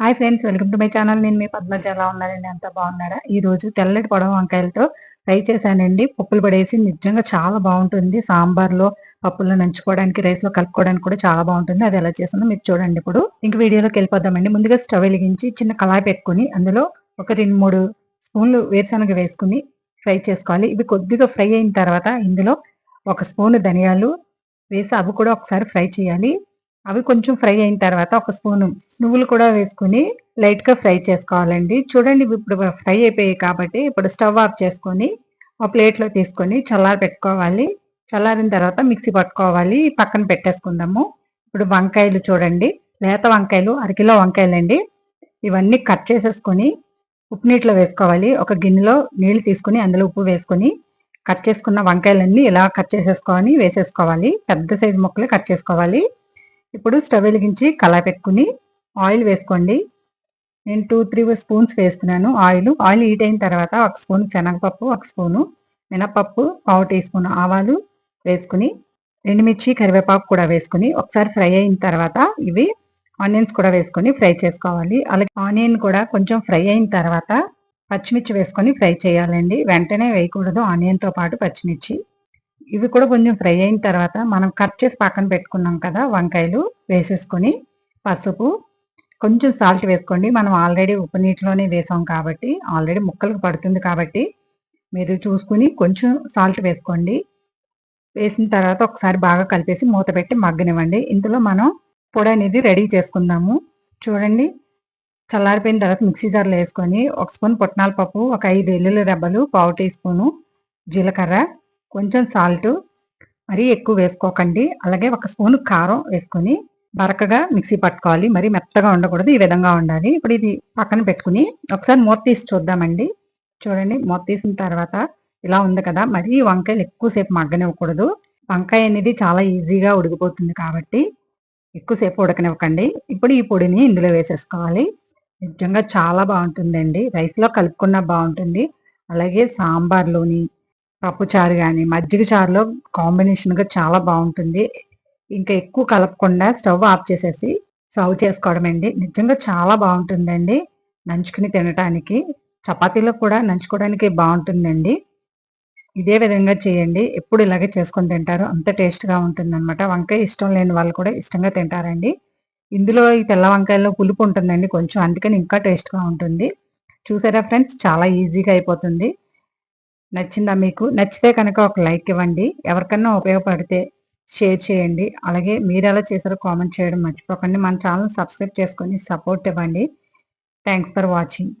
Hi friends welcome to my channel నేను మీ పద్మజ. ఎలా ఉన్నారండి? అంతా బాగున్నారా? ఈ రోజు తెల్లటి పొడవ వంకాయలతో ఫ్రై చేశానండి. పప్పులు పడేసి నిజంగా చాలా బాగుంటుంది. సాంబార్లో పప్పుల్లో నంచుకోవడానికి రైస్లో కలుపుకోవడానికి కూడా చాలా బాగుంటుంది. అది ఎలా చేస్తుందో మీరు చూడండి ఇప్పుడు. ఇంక వీడియోలోకి వెళ్ళిపోదామండి. ముందుగా స్టవ్ వెలిగించి చిన్న కళాయి పెట్టుకుని అందులో ఒక రెండు మూడు స్పూన్లు వేరుశనగ వేసుకుని ఫ్రై చేసుకోవాలి. ఇవి కొద్దిగా ఫ్రై అయిన తర్వాత ఇందులో ఒక స్పూన్ ధనియాలు వేసి అవి కూడా ఒకసారి ఫ్రై చేయాలి. అవి కొంచెం ఫ్రై అయిన తర్వాత ఒక స్పూన్ నువ్వులు కూడా వేసుకుని లైట్గా ఫ్రై చేసుకోవాలండి. చూడండి ఇవి ఇప్పుడు ఫ్రై అయిపోయాయి కాబట్టి ఇప్పుడు స్టవ్ ఆఫ్ చేసుకొని ఒక ప్లేట్లో తీసుకొని చల్లారి పెట్టుకోవాలి. చల్లారిన తర్వాత మిక్సీ పట్టుకోవాలి. పక్కన పెట్టేసుకుందాము. ఇప్పుడు వంకాయలు చూడండి. లేత వంకాయలు అరకిలో వంకాయలు అండి ఇవన్నీ కట్ చేసేసుకొని ఉప్పు నీటిలో వేసుకోవాలి. ఒక గిన్నెలో నీళ్ళు తీసుకుని అందులో ఉప్పు వేసుకొని కట్ చేసుకున్న వంకాయలన్నీ ఇలా కట్ చేసేసుకొని వేసేసుకోవాలి. పెద్ద సైజు ముక్కలు కట్ చేసుకోవాలి. ఇప్పుడు స్టవ్ వెలిగించి కళా పెట్టుకుని ఆయిల్ వేసుకోండి. నేను టూ త్రీ స్పూన్స్ వేసుకున్నాను ఆయిల్. ఆయిల్ హీట్ అయిన తర్వాత ఒక స్పూన్ శనగపప్పు ఒక స్పూను మినపప్పు పావు టీ స్పూన్ ఆవాలు వేసుకుని ఎండుమిర్చి కరివేపాకు కూడా వేసుకుని ఒకసారి ఫ్రై అయిన తర్వాత ఇవి ఆనియన్స్ కూడా వేసుకొని ఫ్రై చేసుకోవాలి. అలాగే ఆనియన్ కూడా కొంచెం ఫ్రై అయిన తర్వాత పచ్చిమిర్చి వేసుకొని ఫ్రై చేయాలండి. వెంటనే వేయకూడదు. ఆనియన్తో పాటు పచ్చిమిర్చి. ఇవి కూడా కొంచెం ఫ్రై అయిన తర్వాత మనం కట్ చేసి పక్కన పెట్టుకున్నాం కదా వంకాయలు వేసేసుకొని పసుపు కొంచెం సాల్ట్ వేసుకోండి. మనం ఆల్రెడీ ఉప్పు నీటిలోనే వేసాం కాబట్టి ఆల్రెడీ ముక్కలకు పడుతుంది కాబట్టి మీరు చూసుకుని కొంచెం సాల్ట్ వేసుకోండి. వేసిన తర్వాత ఒకసారి బాగా కలిపేసి మూత పెట్టి మగ్గనివ్వండి. ఇందులో మనం పొడి అనేది రెడీ చేసుకుందాము. చూడండి చల్లారిపోయిన తర్వాత మిక్సీ జార్లో వేసుకొని ఒక స్పూన్ పుట్నాల పప్పు ఒక ఐదు ఎల్లుల్లి రెబ్బలు పావు టీ స్పూను జీలకర్ర కొంచెం సాల్ట్ మరీ ఎక్కువ వేసుకోకండి. అలాగే ఒక స్పూన్ కారం వేసుకొని బరకగా మిక్సీ పట్టుకోవాలి. మరి మెత్తగా ఉండకూడదు. ఈ విధంగా ఉండాలి. ఇప్పుడు ఇది పక్కన పెట్టుకుని ఒకసారి మూత తీసి చూద్దామండి. చూడండి మూత తీసిన తర్వాత ఇలా ఉంది కదా. మరి వంకాయలు ఎక్కువసేపు మగ్గనివ్వకూడదు. వంకాయ అనేది చాలా ఈజీగా ఉడికిపోతుంది కాబట్టి ఎక్కువసేపు ఉడకనివ్వకండి. ఇప్పుడు ఈ పొడిని ఇందులో వేసేసుకోవాలి. నిజంగా చాలా బాగుంటుందండి. రైస్లో కలుపుకున్న బాగుంటుంది. అలాగే సాంబార్లోని పప్పు చారు కానీ మజ్జిగ చారులో కాంబినేషన్గా చాలా బాగుంటుంది. ఇంకా ఎక్కువ కలపకుండా స్టవ్ ఆఫ్ చేసేసి సర్వ్ చేసుకోవడం అండి. నిజంగా చాలా బాగుంటుందండి నంచుకుని తినటానికి. చపాతీలో కూడా నంచుకోవడానికి బాగుంటుందండి. ఇదే విధంగా చేయండి. ఎప్పుడు ఇలాగే చేసుకొని తింటారు. అంత టేస్ట్గా ఉంటుంది అనమాట వంకాయ ఇష్టం లేని వాళ్ళు కూడా ఇష్టంగా తింటారండి. ఇందులో ఈ తెల్ల వంకాయల్లో పులుపు ఉంటుందండి కొంచెం. అందుకని ఇంకా టేస్ట్గా ఉంటుంది. చూసారా ఫ్రెండ్స్? చాలా ఈజీగా అయిపోతుంది. నచ్చిందా మీకు? నచ్చితే కనుక ఒక లైక్ ఇవ్వండి. ఎవరికన్నా ఉపయోగపడితే షేర్ చేయండి. అలాగే మీరు ఎలా చేశారో కామెంట్ చేయడం మర్చిపోకండి. మన ఛానల్ సబ్స్క్రైబ్ చేసుకొని సపోర్ట్ ఇవ్వండి. Thanks for watching.